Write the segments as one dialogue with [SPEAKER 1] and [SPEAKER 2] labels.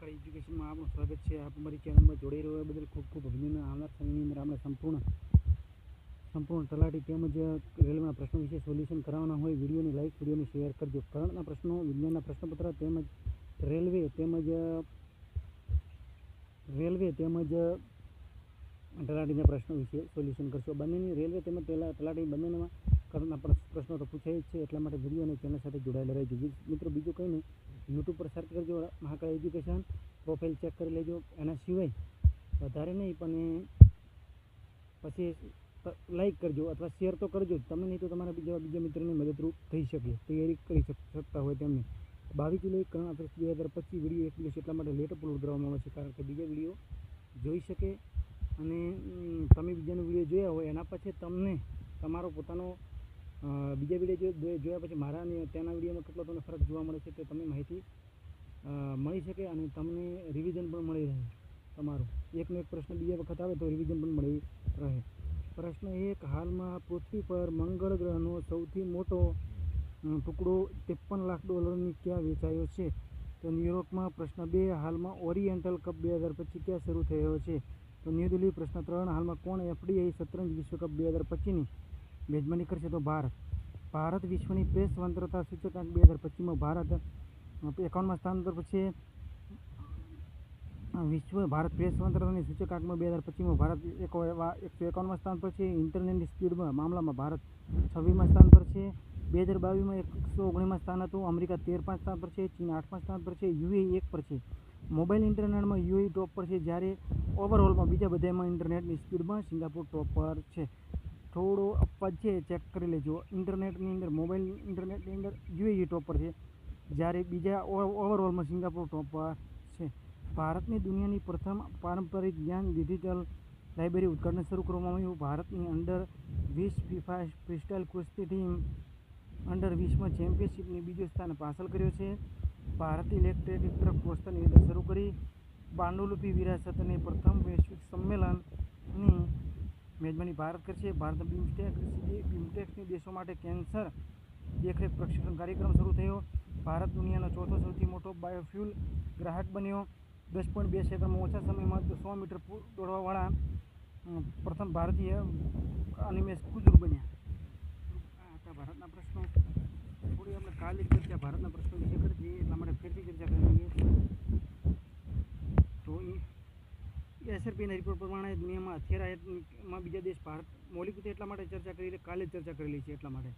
[SPEAKER 1] મહાકાળ એજ્યુકેશનમાં આપનું સ્વાગત છે. આપ અમારી ચેનલમાં જોડાઈ રહ્યો બદલ ખૂબ ખૂબ અભિનંદન. આવનાર સમયની અંદર આપણે સંપૂર્ણ સંપૂર્ણ તલાટી તેમજ રેલવેના પ્રશ્નો વિશે સોલ્યુશન કરાવવાના હોય, વિડીયોની લાઇક વિડીયોને શેર કરજો. કરંટના પ્રશ્નો, વિજ્ઞાનના પ્રશ્નપત્ર તેમજ રેલવે તેમજ રેલવે તેમજ તલાટીના પ્રશ્નો વિશે સોલ્યુશન કરશો. બંનેની રેલવે તેમજ તલાટી બંનેમાં કરંટના પ્ર- પ્રશ્નો તો પૂછાય જ છે, એટલા માટે વીડિયો અને ચેનલ સાથે જોડાયેલા રહેજો. મિત્રો, બીજું કંઈ નહીં. યુટ્યુબ પર સર્ચ કરજો મહાકાળ એજ્યુકેશન પ્રોફાઇલ ચેક કરી લેજો એના સિવાય વધારે નહીં, પણ પછી લાઈક કરજો અથવા શેર તો કરજો. તમે નહીં તો તમારા બીજા બીજા મિત્રોને મદદરૂપ થઈ શકે, તૈયારી કરી શક- શકતા હોય તેમને બાવીસ જુલાઈ કરણ અફેર્સ બે હજાર પચીસ વીડિયો એક દિવસ એટલા માટે લેટ અપલોડ કરવામાં આવે છે, કારણ કે બીજા વીડિયો જોઈ શકે અને તમે બીજાનો વીડિયો જોયા હોય, એના પછી તમને તમારો પોતાનો બીજા વીડિયો જોયા પછી મારા અને તેના વિડીયોમાં કેટલો તમને ફરક જોવા મળે છે તે તમને માહિતી મળી શકે અને તમને રિવિઝન પણ મળી રહે તમારું. એકનો એક પ્રશ્ન બીજા વખત આવે તો રિવિઝન પણ મળી રહે. પ્રશ્ન એક, હાલમાં પૃથ્વી પર મંગળ ગ્રહનો સૌથી મોટો ટુકડો ત્રેપન લાખ ડોલરની ક્યાં વેચાયો છે? તો ન્યુયોર્કમાં પ્રશ્ન બે, હાલમાં ઓરિએન્ટલ કપ બે હજાર પચીસ ક્યાં શરૂ થયો છે? તો ન્યૂ દિલ્હી પ્રશ્ન ત્રણ, હાલમાં કોણ એફડીઆઈ શતરંજ વિશ્વકપ બે હજાર પચીસની મેજબાની કરશે તો ભારત. ભારત વિશ્વની પ્રેસ સ્વતંત્રતા સૂચકાંક બે હજાર પચીસમાં ભારત એકાવનમાં સ્થાન પર છે વિશ્વ ભારત પ્રેસ સ્વતંત્રતાની સૂચકાંકમાં બે હજાર પચીસમાં ભારત એક એકસો એકાવનમાં સ્થાન પર છે ઇન્ટરનેટની સ્પીડમાં મામલામાં ભારત છવ્વીસમાં સ્થાન પર છે, બે હજાર બાવીસમાં એકસો ઓગણીસમાં સ્થાન હતું, અમેરિકા તેર પાંચ સ્થાન પર છે, ચીન આઠમા સ્થાન પર છે યુએ એક પર છે. મોબાઈલ ઇન્ટરનેટમાં યુએ ટોપ પર છે, જ્યારે ઓવરઓલમાં બીજા બધામાં ઇન્ટરનેટની સ્પીડમાં સિંગાપુર ટોપ પર છે. થોડો અપવાદ છે ચેક કરી લેજો. ઇન્ટરનેટની અંદર મોબાઈલ ઇન્ટરનેટની અંદર યુએઈ ટોપ પર છે. જ્યારે બીજા ઓવરઓલમાં સિંગાપુર ટોપ છે. ભારતની દુનિયાની પ્રથમ પારંપરિક જ્ઞાન ડિજિટલ લાઇબ્રેરી ઉદ્ઘાટન શરૂ કરવામાં આવ્યું. ભારતની અંડર વીસ ફીફા ફ્રીસ્ટાઇલ કુસ્તી ટીમ અંડર વીસમાં ચેમ્પિયનશિપની બીજું સ્થાન હાંસલ કર્યો છે. ભારતીય ઇલેક્ટ્રિક ટ્રક પોસ્ટની શરૂ કરી. બાંડુલુપી વિરાસતની પ્રથમ વૈશ્વિક સંમેલનની મેજબાની ભારત કરશે ભારત બિમસ્ટેક બિમસ્ટેકની દેશો માટે કેન્સર દેખરેખ પ્રશિક્ષણ કાર્યક્રમ શરૂ થયો. ભારત દુનિયાનો ચોથો સૌથી મોટો બાયોફ્યુલ ગ્રાહક બન્યો. દસ પોઈન્ટ બે સેકન્ડમાં ઓછા સમયમાં સો મીટર પૂ- દોડવાવાળા અ, પ્રથમ ભારતીય અનિમેશ કુજુર બન્યા. આ હતા ભારતના પ્રશ્નો. થોડી આપણે કાલે ચર્ચા ભારતના પ્રશ્નો વિશે કરી દઈએ એટલા માટે ફરીથી ચર્ચા કરી લઈએ તો એ એસઆરપીના રિપોર્ટ પ્રમાણે દુનિયામાં હથિયાર આયાતમાં બીજા દેશ ભારત મૌલિક રીતે એટલા માટે ચર્ચા કરી કાલે ચર્ચા કરેલી છે એટલા માટે.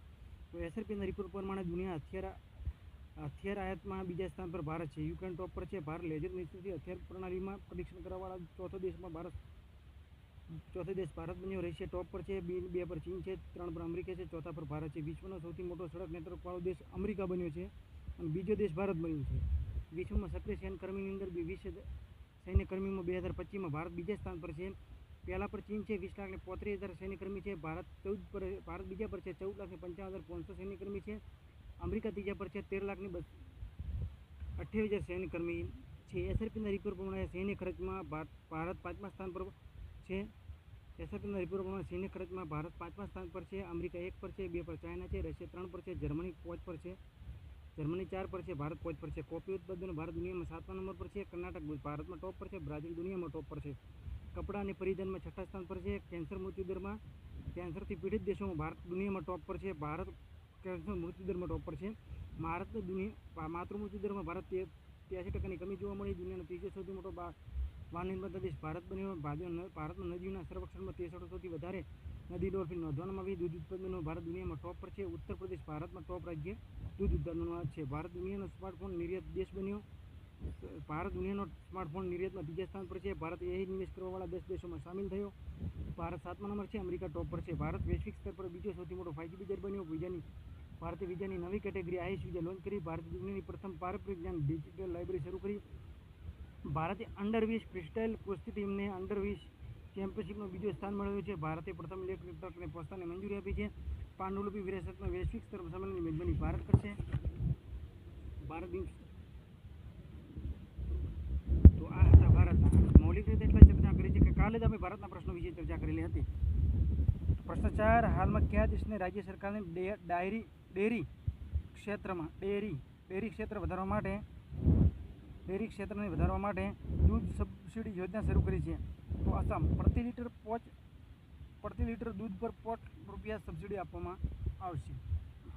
[SPEAKER 1] તો એસઆરપીના રિપોર્ટ પ્રમાણે દુનિયા હથિયાર હથિયાર આયાતમાં બીજા સ્થાન પર ભારત છે. યુક્રેન ટોપ પર છે ભારત. લેજર નિશ્ચિતથી હથિયાર પ્રણાલીમાં પરીક્ષણ કરવાવાળા ચોથો દેશમાં ભારત, ચોથો દેશ ભારત બન્યો રશિયા ટોપ પર છે, બે બે પર ચીન છે, ત્રણ પર અમેરિકા છે, ચોથા પર ભારત છે. વિશ્વનો સૌથી મોટો સડક નેટવર્કવાળો દેશ અમેરિકા બન્યો છે અને બીજો દેશ ભારત બન્યો છે. વિશ્વમાં સક્રિય સેનકર્મીની અંદર બી હજાર સૈન્યકર્મીમાં બે હજાર પચીસમાં ભારત બીજા સ્થાન પર છે. પહેલા પર ચીન છે, વીસ લાખ ને પોત્રીસ હજાર સૈન્યકર્મી છે. ભારત ચૌદ પર, ભારત બીજા પર છે, ચૌદ લાખ ને પંચાવન હજાર પાંચસો સૈન્યકર્મી છે. અમેરિકા ત્રીજા પર છે, તેર લાખની બસ, અઠ્યાવીસ હજાર સૈન્યકર્મી છે. એસઆરપીના રિપોર્ટ પ્રમાણે સૈન્ય ખર્ચમાં ભારત પાંચમા સ્થાન પર છે. એસઆરપીના રિપોર્ટ પ્રમાણે સૈન્ય ખર્ચમાં ભારત પાંચમા સ્થાન પર છે. અમેરિકા એક પર છે, બે પર ચાઇના છે. રશિયા ત્રણ પર છે, જર્મની પાંચ પર છે. જર્મની ચાર પર છે, ભારત પાંચ પર છે. કોફી ઉત્પાદન ભારત દુનિયામાં સાતમા નંબર પર છે, કર્ણાટક ભારતમાં ટોપ પર છે, બ્રાઝિલ દુનિયામાં ટોપ પર છે. કપડાં અને પરિધાનમાં છઠ્ઠા સ્થાન પર છે, કેન્સર મૃત્યુદરમાં કેન્સરથી પીડિત દેશોમાં ભારત દુનિયામાં ટોપ પર છે, ભારત કેન્સર મૃત્યુદરમાં ટોપ પર છે. ભારત દુનિયા માતૃ મૃત્યુદરમાં ભારત ત્યાસી ટકાની કમી જોવા મળી. દુનિયાનો ત્રીજો સૌથી મોટો નિર્માતા દેશ ભારત બન્યો. ભારત- ભારતમાં નદીઓના સંરક્ષણમાં તેસઠ સૌથી વધારે નદી ડોલ્ફિન નોંધવામાં આવી દૂધ ઉત્પાદનમાં ભારત દુનિયામાં ટોપ પર છે. ઉત્તર પ્રદેશ ભારતમાં ટોપ રાજ્ય દૂધ ઉત્પાદનમાં છે. ભારત દુનિયાનો સ્માર્ટફોન નિર્યાત દેશ બન્યો. ભારત દુનિયાનો સ્માર્ટફોન નિર્યાતમાં બીજા સ્થાન પર છે. ભારત એ નિવેશ કરવાવાળા દસ દેશોમાં સામેલ થયો. ભારત સાતમા નંબર છે. અમેરિકા ટોપ પર છે. ભારત વૈશ્વિક સ્તર પર બીજો સૌથી મોટો ફાઇવ બજાર બન્યો. બીજાની ભારતે વિઝાની નવી કેટેગરી આઈસ વિઝા લોન્ચ કરી. ભારત દુનિયાની પ્રથમ પારંપરિક જ્ઞાન ડિજિટલ લાઇબ્રેરી શરૂ કરી. ભારતે અંડર વીસ ફ્રીસ્ટાઇલ કુસ્તી ટીમને અંડર વીસ ચેમ્પિયનશિપનું બીજું સ્થાન મેળવ્યું છે, ભારતે પ્રથમ ટ્રકને પ્રોત્સાહનને મંજૂરી આપી છે. પાંડુલિપિ વિરાસતમાં વૈશ્વિક સ્તર સંમેલનની મેજબાની ભારત કરશે. ભારત તો આ હતા ભારતના મૌલિક રીતે એટલા ચર્ચા કરી છે કે કાલે જ અમે ભારતના પ્રશ્નો વિશે ચર્ચા કરેલી હતી. પ્રશ્ન ચાર હાલમાં કયા દેશને રાજ્ય સરકારને ડાયરી ડેરી ક્ષેત્રમાં ડેરી ડેરી ક્ષેત્ર વધારવા માટે ડેરી ક્ષેત્રને વધારવા માટે દૂધ સબસિડી યોજના શરૂ કરી છે. તો આસામ પ્રતિ લીટર પોચ, પ્રતિ લીટર દૂધ પર પોચ રૂપિયા સબસિડી આપવામાં આવશે.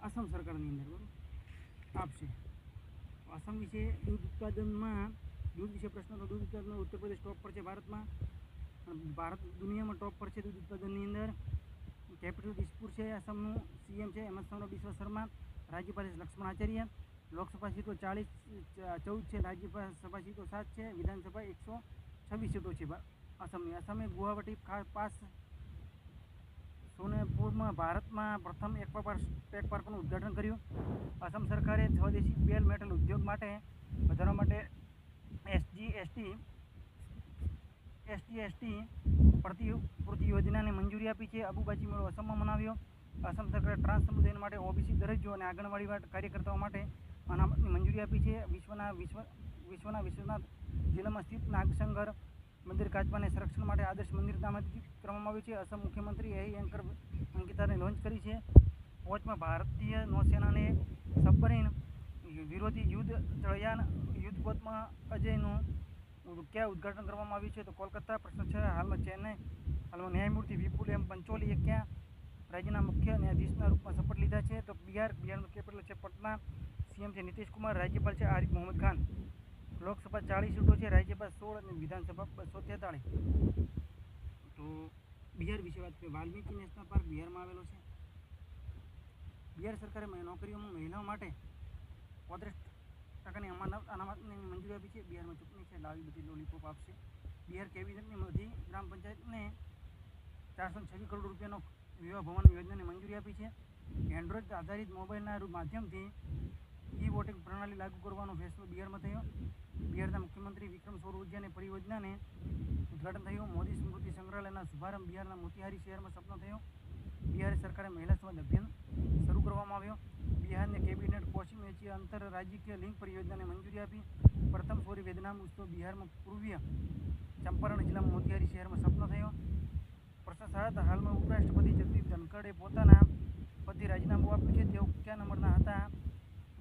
[SPEAKER 1] આસામ સરકારની અંદર, બરાબર? આપશે. આસામ વિશે દૂધ ઉત્પાદનમાં, દૂધ વિશે પ્રશ્ન તો દૂધ ઉત્પાદનમાં ઉત્તર પ્રદેશ ટોપ પર છે ભારતમાં. ભારત દુનિયામાં ટોપ પર છે દૂધ ઉત્પાદનની અંદર. કેપિટલ દિસપુર છે આસામનું સીએમ છે હેમંત સૌરભ વિશ્વ શર્મા. રાજ્યપાલ છે લક્ષ્મણ આચાર્ય. લોકસભા સીટો ચાલીસ, ચૌદ છે રાજ્યસભા સીટો સાત છે. વિધાનસભા એકસો છવ્વીસ સીટો છે આસામની આસામે ગુવાહાટી પાસ સોનેપુરમાં ભારતમાં પ્રથમ એક્વા ટેક પાર્કનું ઉદ્ઘાટન કર્યું. અસમ સરકારે સ્વદેશી બેલ મેટલ ઉદ્યોગ માટે વધારવા માટે S G, S T S T S T પ્રતિપૂર્તિ યોજનાને મંજૂરી આપી છે. અબુબાજી મેળો અસમમાં મનાવ્યો. અસમ સરકારે ટ્રાન્સ સમુદાય માટે ઓબીસી દરજ્જો અને આંગણવાડી કાર્યકર્તાઓ માટે અનામતની મંજૂરી આપી છે. વિશ્વના વિશ્વ, વિશ્વના વિશ્વનાથ જિલ્લામાં સ્થિત નાગશંકર મંદિર કાચબાને સંરક્ષણ માટે આદર્શ મંદિર નામાંકિત કરવામાં આવ્યું છે. અસમ મુખ્યમંત્રી એ એન્કર અંકિતાને લોન્ચ કરી છે. વોચમાં ભારતીય નૌસેનાને સબમરીન વિરોધી યુદ્ધ ચળયાન યુદ્ધ પોતમાં અજયનું ક્યાં ઉદ્ઘાટન કરવામાં આવ્યું છે. તો કોલકાતા પ્રશ્ન છે, હાલમાં ચેન્નઈ હાલમાં ન્યાયમૂર્તિ વિપુલ એમ પંચોલીએ ક્યાં રાજ્યના મુખ્ય ન્યાયાધીશના રૂપમાં શપથ લીધા છે? તો બિહાર, બિહારનું કેપિટલ છે પટના. સીએમ છે નીતિશ કુમાર રાજ્યપાલ છે આરિફ મોહમ્મદ ખાન. લોકસભા ચાળીસ સીટો છે, રાજ્યસભા સોળ અને વિધાનસભા બસો તેતાળીસ. તો બિહાર વિશે વાત કરીએ, વાલ્મીકી નેશનલ પાર્ક બિહારમાં આવેલો છે. બિહાર સરકારે નોકરીઓમાં મહિલાઓ માટે પોત્રીસ ટકાની અનામતની મંજૂરી આપી છે. બિહારમાં ચૂંટણી છે લાવી બધી લોલીપોપ આપશે. બિહાર કેબિનેટની મધી ગ્રામ પંચાયતને ચારસો છવ્વીસ કરોડ રૂપિયાનો વિવાહ ભવન યોજનાની મંજૂરી આપી છે. એન્ડ્રોઇડ આધારિત મોબાઈલના માધ્યમથી ઈ વોટિંગ પ્રણાલી લાગુ કરવાનો ફેસલો બિહારમાં થયો. બિહારના મુખ્યમંત્રી વિક્રમ સૌર ઉર્જાની પરિયોજનાને ઉદ્ઘાટન થયું. મોદી સ્મૃતિ સંગ્રહાલયના શુભારંભ બિહારના મોતિહારી શહેરમાં સપનો થયો. બિહાર સરકારે મહિલા સમાજ અભિયાન શરૂ કરવામાં આવ્યો. બિહારને કેબિનેટ પોષી મેચી આંતરરાજકીય લિંક પરિયોજનાને મંજૂરી આપી. પ્રથમ સૌરી વેદનામ ઉત્સવ બિહારમાં પૂર્વીય ચંપારણ જિલ્લામાં મોતિહારી શહેરમાં સપનો થયો. પ્રશ્ન સાત હાલમાં ઉપરાષ્ટ્રપતિ જગદીપ ધનખડે પોતાના પતિ રાજીનામું આપ્યું છે. તેઓ કયા નંબરના હતા?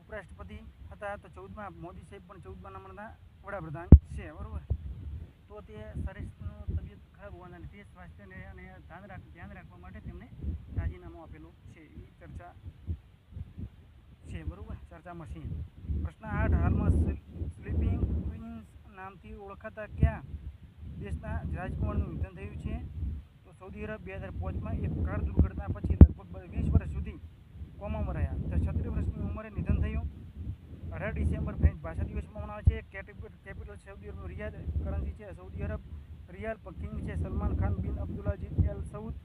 [SPEAKER 1] ઉપરાષ્ટ્રપતિ હતા તો ચૌદમાં મોદી સાહેબ પણ ચૌદમાં નંબરના વડાપ્રધાન છે, બરાબર? તો તે સરેશનું તબિયત ખરાબ હોવાના લીધે સ્વાસ્થ્યને અને ધ્યાન રાખ, ધ્યાન રાખવા માટે તેમણે રાજીનામું આપેલું છે. એ ચર્ચા છે, બરાબર? ચર્ચામાં છે પ્રશ્ન આઠ, હાલમાં સ્લીપિંગ ક્વિન્સ નામથી ઓળખાતા કયા દેશના રાજકુમારનું નિધન થયું છે? તો સૌદી અરબ બે હજાર પાંચમાં એક કાર દુર્ઘટના પછી લગભગ વીસ વર્ષ સુધી કોમામાં રહ્યા? તો છત્રીસ વર્ષની ઉંમરે નિધન થયું. અઢાર ડિસેમ્બર ફ્રેન્ચ ભાષા દિવસમાં મનાવે છે. કેપિટલ સૌદી અરબનું રિયાદ કરન્સી છે. સૌદી અરબ રિયાલ કિંગ છે. સલમાન ખાન બિન અબ્દુલાજીદ એલ સઉદ.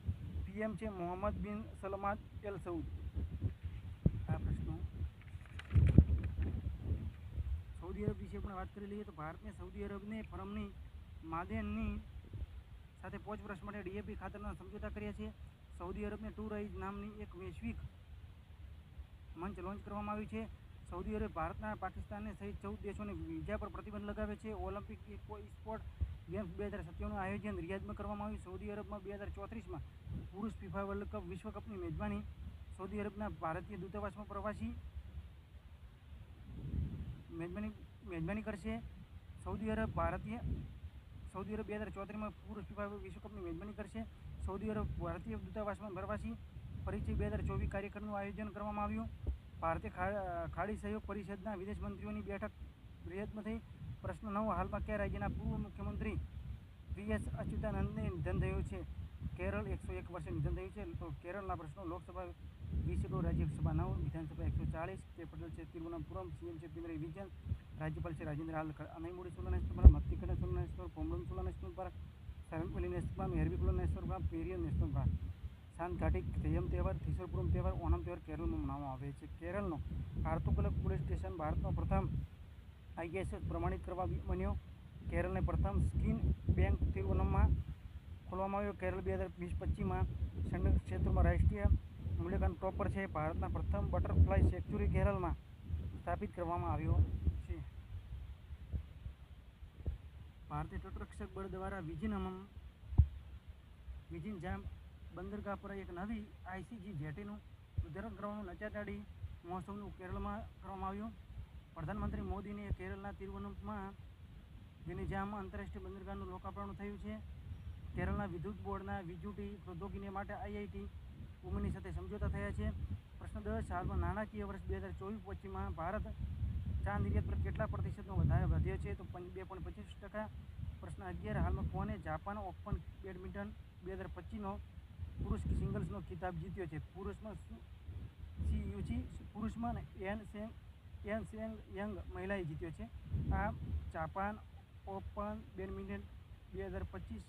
[SPEAKER 1] પીએમ છે મોહમ્મદ બિન સલમાન એલ સઉદ. આ પ્રશ્નો. સૌદી અરબ વિશે પણ વાત કરી લઈએ તો ભારતને સૌદી અરબને ફરમની માદેનની સાથે પાંચ વર્ષ માટે ડીએપી ખાતરના સમજૂતા કર્યા છે. સૌદી અરબને ટુ રાઇઝ નામની એક વૈશ્વિક મંચ લોન્ચ કરવામાં આવ્યું છે. સૌદી અરબ, ભારતના પાકિસ્તાનને સહિત ચૌદ દેશોને વિઝા પર પ્રતિબંધ લગાવે છે. ઓલિમ્પિક સ્પોર્ટ ગેમ્સ બે હજાર સત્યાનું આયોજન રિયાદમાં કરવામાં આવ્યું. સૌદી અરબમાં બે હજાર ચોત્રીસમાં પુરુષ ફિફા વર્લ્ડ કપ વિશ્વ કપની મેજબાની સૌદી અરબના ભારતીય દૂતાવાસમાં પ્રવાસી મેજબાની મેજબાની કરશે. સૌદી અરબ, ભારતીય સૌદી અરબ બે હજાર ચોત્રીસમાં પુરુષ ફિફા વિશ્વકપની મેજબાની કરશે. સૌદી અરબ, ભારતીય દૂતાવાસમાં પ્રવાસી પરિચય બે હજાર ચોવીસ કાર્યક્રમનું આયોજન કરવામાં આવ્યું. ભારતીય ખાડી સહયોગ પરિષદના વિદેશ મંત્રીઓની બેઠક રિયાદમાં થઈ પ્રશ્ન નવો. હાલમાં કયા રાજ્યના પૂર્વ મુખ્યમંત્રી વી એસ અચ્યુતાનંદને નિધન થયું છે? કેરળ એકસો એક વર્ષે નિધન થયું છે. તો કેરળના પ્રશ્નો, લોકસભા વીસ સીટો રાજ્યસભા નવ, વિધાનસભા એકસો ચાલીસ કેપિટલ છે તિરુવનંતપુરમ, સીએમ છે પિનરાઈ વિજયન, રાજ્યપાલ છે રાજેન્દ્ર હાલ Anamudi Shola national park Mathikada Shola national Pomaram Shola national park Sarangapalli national park Merbikula national park Periyar national park ઘાટી તેયમ તહેવાર થીસરપુરમ તહેવાર ઓણમ તહેવાર કેરળમાં મનાવવામાં આવે છે. કેરળનો કાર્તુકલક પોલીસ સ્ટેશન ભારતનો પ્રથમ આઈએસએસ પ્રમાણિત કરવા બન્યો. કેરળને પ્રથમ સ્કીન બેંક તિરુવનમમાં ખોલવામાં આવ્યો. કેરળ બે હજાર વીસ પચીસમાં સૈન્ય ક્ષેત્રમાં રાષ્ટ્રીય મૂલ્યાંકન ટોપર છે. ભારતના પ્રથમ બટરફ્લાય સેન્ચ્યુરી કેરળમાં સ્થાપિત કરવામાં આવ્યો છે. ભારતીય તટરક્ષક બળ દ્વારા વિજિનમમ વિજિન જામ બંદરગાહ પર એક નવી આઈસીજી જેટીનું ઉદ્ધારણ કરવાનું નચાટાડી મહોત્સવનું કેરળમાં કરવામાં આવ્યું. પ્રધાનમંત્રી મોદીને કેરળના તિરુવનંતમાં જામ આંતરરાષ્ટ્રીય બંદરગાહનું લોકાર્પણ થયું છે, કેરળના વિદ્યુત બોર્ડના વિજુટી પ્રૌદ્યોગિકી માટે આઈઆઈટી ઉમરની સાથે સમજૂતા થયા છે. પ્રશ્ન દસ, હાલમાં નાણાકીય વર્ષ બે હજાર ચોવીસ પચીસમાં ભારત ચા નિર્યાત પર કેટલા પ્રતિશતનો વધારે વધ્યો છે? તો બે પોઈન્ટ પચીસ ટકા. પ્રશ્ન અગિયાર, હાલમાં કોને જાપાન ઓપન બેડમિન્ટન બે હજાર પચીસનો પુરુષ સિંગલ્સનો ખિતાબ જીત્યો છે. પુરુષમાં Su- Yuchi પુરુષમાં An Seng An Seng Young મહિલાએ જીત્યો છે. આ જાપાન ઓપન બેડમિન્ટન બે હજાર પચીસ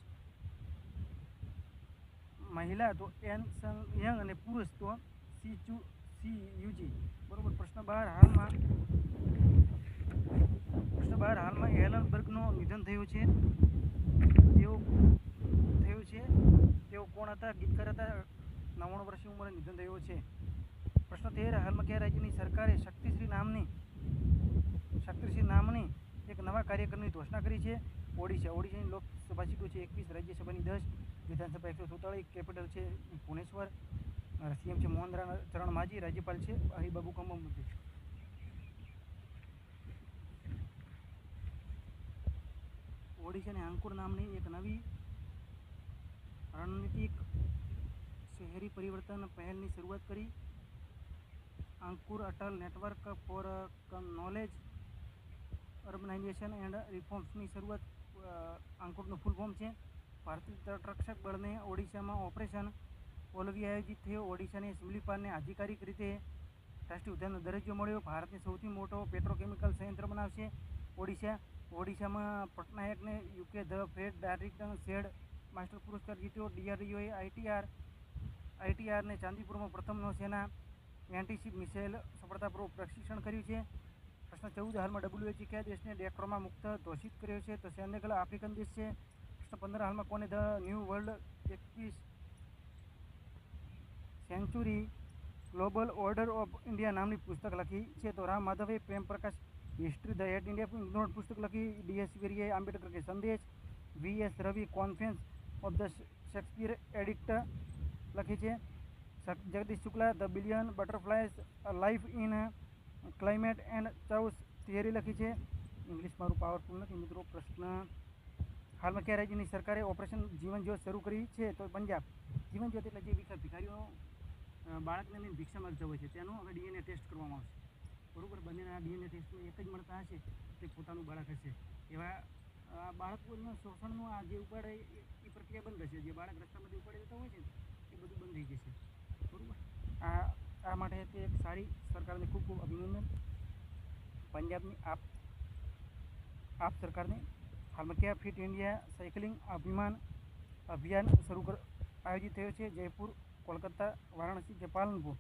[SPEAKER 1] મહિલા તો એન સંગ યંગ અને પુરુષ તો સી ચુ, સી યુજી બરોબર? પ્રશ્ન બહાર હાલમાં, પ્રશ્ન બહાર હાલમાં એલન બર્ગનું નિધન થયું છે. તેઓ હતા ગીતકાર હતા નવ્વાણું વર્ષની ઉંમરે નિધન થયું છે. પ્રશ્ન તેર, હાલમાં કયા રાજ્યની સરકારે શક્તિશ્રી નામની શક્તિશ્રી નામની એક નવા કાર્યક્રમની ઘોષણા કરી છે. ઓડિશા, ઓડિશાની લોકસભા સીટો છે એકવીસ, રાજ્યસભાની દસ, વિધાનસભા એકસો સુડતાલીસ કેપિટલ છે ભુવનેશ્વર. સીએમ છે મોહન ચરણ માજી, રાજ્યપાલ છે હરિબાબુ છે. ઓડિશાની અંકુર નામની એક નવી રણનીતિક શહેરી પરિવર્તન પહેલની શરૂઆત કરી. Ankur Atal network for knowledge, urbanisation and રિફોર્મ્સની શરૂઆત અંકુરનું ફૂલ ફોર્મ છે. ભારતીય તટરક્ષક બળને ઓડિશામાં ઓપરેશન ઓલવી આયોજિત થયો. ઓડિશાને સિમલીપાલને આધિકારિક રીતે રાષ્ટ્રીય ઉદ્યાનનો દરજ્જો મળ્યો. ભારતને સૌથી મોટો પેટ્રોકેમિકલ સંયંત્ર બનાવશે. ઓડિશા, ઓડિશામાં પટનાયકને UK the fed director shade master પુરસ્કાર જીત્યો. ડીઆરડીઓએ આઈટીઆર આઈટીઆરને ચાંદીપુરમાં પ્રથમ નૌસેના એન્ટીશીપ મિસાઇલ સફળતાપૂર્વક પ્રશિક્ષણ કર્યું છે. પ્રશ્ન ચૌદ, હાલમાં ડબ્લ્યુએચી કયા દેશને ડેક્રોમાં મુક્ત ઘોષિત કર્યો છે? તો સેનેગલ આફ્રિકન દેશ છે. પ્રશ્ન પંદર, હાલમાં કોને ધ ન્યૂ વર્લ્ડ એકવીસ century global order of India નામની પુસ્તક લખી છે? તો Ram માધવે, Prem Prakash, history the at India ignored પુસ્તક લખી. ડીએસ વેરીએ, આંબેડકર કે સંદેશ. V S Ravi, conference of the Shakespeare addict લખી છે. Jagdish Shukla, the billion butterflies life in climate and chaos theory લખી છે. ઇંગ્લિશ મારું પાવરફુલ નથી મિત્રો, પ્રશ્ન હાલમાં કયા રાજ્યની સરકારે ઓપરેશન જીવન જ્યોત શરૂ કરી છે? તો પંજાબ. જીવન જ્યોત એટલે જે ભિખા ભિખારીઓ બાળકને ભિક્ષા માગતા હોય છે. તેનો હવે ડીએનએ ટેસ્ટ કરવામાં આવશે. બરોબર, બંનેના ડીએનએ ટેસ્ટમાં એક જ મળતા હશે, તે પોતાનું બાળક હશે. એવા બાળકોના શોષણનું આ જે ઉપાડે, એ- પ્રક્રિયા બંધ હશે. જે બાળક રસ્તામાંથી ઉપાડી જતા હોય છે બધું બંધ થઈ જશે. બરોબર? આ આ માટે તે એક સારી સરકારને ખૂબ ખૂબ અભિનંદન. પંજાબની આપ આપ સરકારને હાલમાં કયા ફિટ ઇન્ડિયા સાયકલિંગ અભિમાન અભિયાન શરૂ કર, આયોજિત થયો છે, જયપુર, કોલકાતા, વારાણસી, કે પાલનપુર?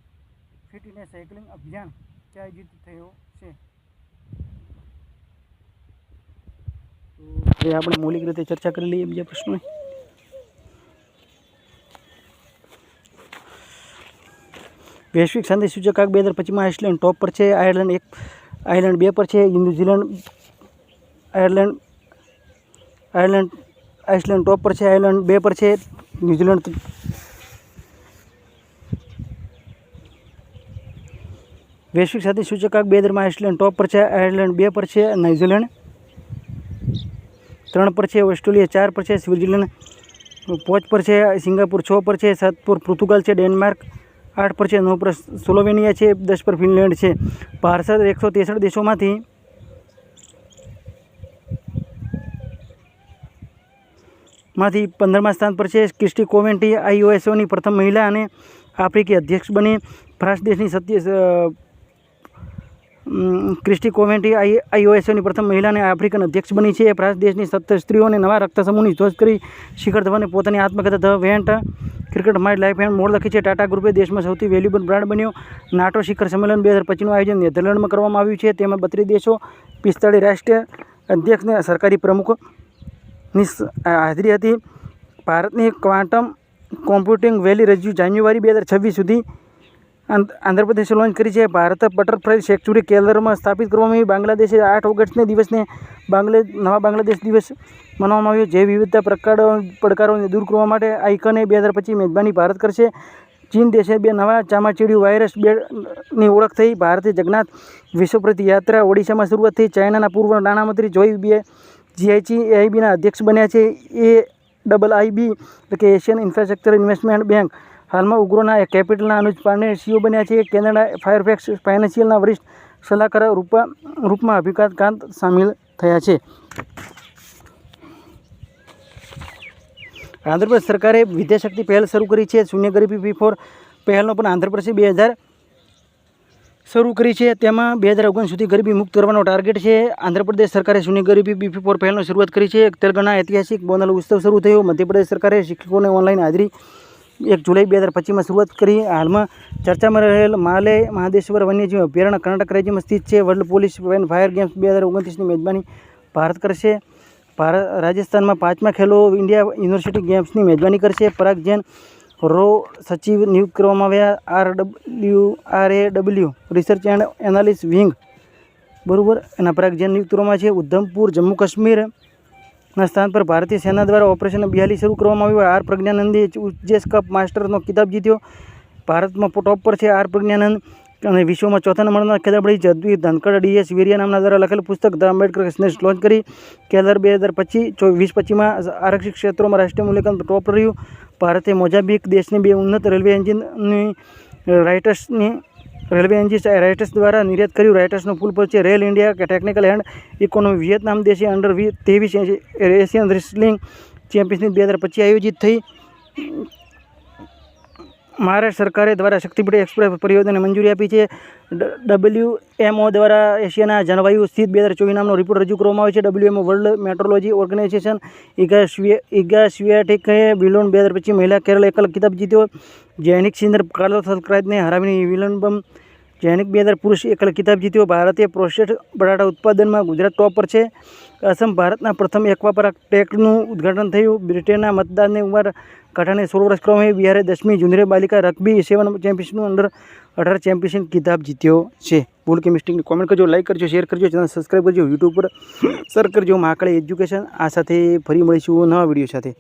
[SPEAKER 1] ફિટ ઇન્ડિયા સાયકલિંગ અભિયાન ક્યાં આયોજિત થયો છે? તો હવે આપણે મૌલિક રીતે ચર્ચા કરી લઈએ બીજા પ્રશ્નો વૈશ્વિક શાંતિ સૂચકાંક બે હજાર પચીસમાં આઇસલેન્ડ ટોપ પર છે આયર્લેન્ડ એક આયર્લેન્ડ બે પર છે New Zealand Ireland Ireland Iceland top પર છે આયર્લેન્ડ બે પર છે ન્યૂઝીલેન્ડ વૈશ્વિક શાંતિ સૂચકાંક બે હજારમાં આઇસલેન્ડ ટોપ પર છે આયર્લેન્ડ બે પર છે ન્યૂઝીલેન્ડ ત્રણ પર છે ઓસ્ટ્રેલિયા ચાર પર છે સ્વિટ્ઝરલેન્ડ પાંચ પર છે સિંગાપુર છ પર છે સતપુર પર પોર્તુગાલ છે ડેનમાર્ક આઠ પર છે, નવ પર સ્લોવેનિયા છે, દસ પર ફિનલેન્ડ છે. ભારસદ એકસો ત્રેસઠ દેશોમાંથી માંથી પંદરમા સ્થાન પર છે. ક્રિસ્ટી કોવેન્ટી આઈઓએસઓની પ્રથમ મહિલા અને આફ્રિકી અધ્યક્ષ બની. ફ્રાન્સ દેશની સત્ય ક્રિસ્ટી કોવેન્ટી આઈ આઈઓએસઓની પ્રથમ મહિલા અને આફ્રિકન અધ્યક્ષ બની છે. ફ્રાન્સ દેશની સત્તર સ્ત્રીઓને નવા રક્ત સમૂહની શોધ કરી શિખર ધવને પોતાની આત્મકથા the went cricket my life and more લખી છે. ટાટા ગ્રુપે દેશમાં સૌથી વેલ્યુબલ બ્રાન્ડ બન્યો. નાટો શિખર સંમેલન બે હજાર પચીસનું આયોજન નેધરલેન્ડમાં કરવામાં આવ્યું છે. તેમાં બત્રીસ દેશો પિસ્તાળીસ રાષ્ટ્રીય અધ્યક્ષને સરકારી પ્રમુખની હાજરી હતી. ભારતની ક્વાન્ટમ કોમ્પ્યુટિંગ વેલી રજૂ જાન્યુઆરી બે હજાર છવ્વીસ સુધી આંધ્રપ્રદેશે લોન્ચ કરી છે. ભારત બટરફ્લાય સેન્ચુરી કેલરમાં સ્થાપિત કરવામાં આવી. બાંગ્લાદેશે આઠ ઓગસ્ટને દિવસને બાંગ્લે, નવા બાંગ્લાદેશ દિવસ મનાવવામાં આવ્યો, જે વિવિધતા પ્રકારો, પડકારોને દૂર કરવા માટે આઇકને બે હજાર પચીસ મેજબાની ભારત કરશે. ચીન દેશે બે નવા ચામાચીડિયું વાયરસ બેની ઓળખ થઈ. ભારતે જગન્નાથ વિશ્વપ્રતિ યાત્રા ઓડિશામાં શરૂઆત થઈ. ચાઇનાના પૂર્વ નાણામંત્રી જોઈ બે જીઆઈચી એઆઈબીના અધ્યક્ષ બન્યા છે. એ ડબલ આઈબી એટલે કે એશિયન ઇન્ફ્રાસ્ટ્રક્ચર ઇન્વેસ્ટમેન્ટ બેંક હાલમાં ઉગ્રોના કેપિટલના અનુજ પાંડે સીઓ બન્યા છે. કેનેડા ફાયરફેક્સ ફાઇનાન્શિયલના વરિષ્ઠ સલાહકાર રૂપા, રૂપમાં અભિકાતકાંત સામેલ થયા છે. આંધ્રપ્રદેશ સરકારે વિદ્યાશક્તિ પહેલ શરૂ કરી છે. શૂન્ય ગરીબી બી ફોર પહેલનો પણ આંધ્રપ્રદેશે બે હજાર શરૂ કરી છે. તેમાં બે હજાર ઓગણ સુધી ગરીબી મુક્ત કરવાનો ટાર્ગેટ છે. આંધ્રપ્રદેશ સરકારે શૂન્ય ગરીબી બી ફોર પહેલનો શરૂઆત કરી છે. તેલંગાણા ઐતિહાસિક બોનલ ઉત્સવ શરૂ થયો. મધ્યપ્રદેશ સરકારે શિક્ષકોને ઓનલાઈન હાજરી એક જુલાઈ બે હજાર પચીસમાં શરૂઆત કરી. હાલમાં ચર્ચામાં રહેલ માલે મહાદેશ્વર વન્યજીવ અભયારણ્ય કર્ણાટક રાજ્યમાં સ્થિત છે. World police and fire games બે હજાર ઓગણત્રીસની મેજબાની ભારત કરશે. ભારત, રાજસ્થાનમાં પાંચમા ખેલો ઇન્ડિયા યુનિવર્સિટી ગેમ્સની મેજબાની કરશે. પરાગ જૈન રો સચિવ નિયુક્ત કરવામાં આવ્યા. R W, R A W research and analysis wing બરાબર એના પરાગ જૈન નિયુક્ત કરવામાં છે. ઉધમપુર, જમ્મુ કાશ્મીર ના સ્થાન પર ભારતીય સેના દ્વારા ઓપરેશન બિહાલી શરૂ કરવામાં આવ્યું. આર પ્રજ્ઞાનંદે ઉજ્જેસ કપ માસ્ટરનો ખિતાબ જીત્યો. ભારતમાં ટોપ પર છે આર પ્રજ્ઞાનંદ અને વિશ્વમાં ચોથા નંબરના ખેલાડી જદવી ધનકડ ડીએસ વીરિયા નામના દ્વારા લખેલું પુસ્તક ધ આંબેડકર સ્નેશ લોન્ચ કરી. કેલર બે હજાર પચીસ વીસ પચીસમાં આરક્ષિત ક્ષેત્રોમાં રાષ્ટ્રીય મૂલ્યાંકન ટોપ રહ્યું. ભારતે મોજાબિક દેશની બે ઉન્નત રેલવે એન્જિનની, રાઇટર્સની રેલવે એન્જિન રાઇટર્સ દ્વારા નિર્યાત કર્યું. રાઇટર્સનો પુલ પર રેલ ઇન્ડિયા કે ટેકનિકલ એન્ડ ઇકોનોમી વિયેતનામ દેશે અંડર વી ત્રેવીસ એશિયન રેસલિંગ ચેમ્પિયનશિપ બે હજાર પચીસ આયોજિત થઈ. મહારાષ્ટ્ર સરકારે દ્વારા શક્તિપીઠ એક્સપ્રેસ પરિયોજનાને મંજૂરી આપી છે. ડબલ્યુ એમઓ દ્વારા એશિયાના જળવાયુ સ્થિત બે હજાર ચોવીસ નામનો રિપોર્ટ રજૂ કરવામાં આવે છે. WMO world metrology organisation Iga Iga સ્વિયાટિકે બિલોન બે હજાર પચીસ મહિલા કેરળ એકલ કિતાબ જીત્યો. જૈનિક સિંદર કાર્લો સલક્રાજને હરાવીને વિલંબમ જૈનિક બે હજાર પુરુષ એકલ કિતાબ જીત્યો. ભારતીય પ્રોસેસ્ડ બટાટા ઉત્પાદનમાં ગુજરાત ટોપ પર છે. અસમ ભારતના પ્રથમ એકવાપરા ટેકનું ઉદ્ઘાટન થયું. બ્રિટેનના મતદારની ઉંમર ઘટાડીને સોળ વર્ષ કરવામાં આવી બિહારે દસમી જુનિયર બાલિકા રગ્બી સેવન ચેમ્પિયનનું અંડર અઢાર ચેમ્પિયન કિતાબ જીત્યો છે. બોલ કેમિસ્ટ્રીની કોમેન્ટ કરજો લાઇક કરજો શેર કરજો ચેનલ સબસ્ક્રાઈબ કરજો યુટ્યુબ પર સર કરજો, મહાકાળી એજ્યુકેશન આ સાથે ફરી મળીશું નવા વીડિયો સાથે.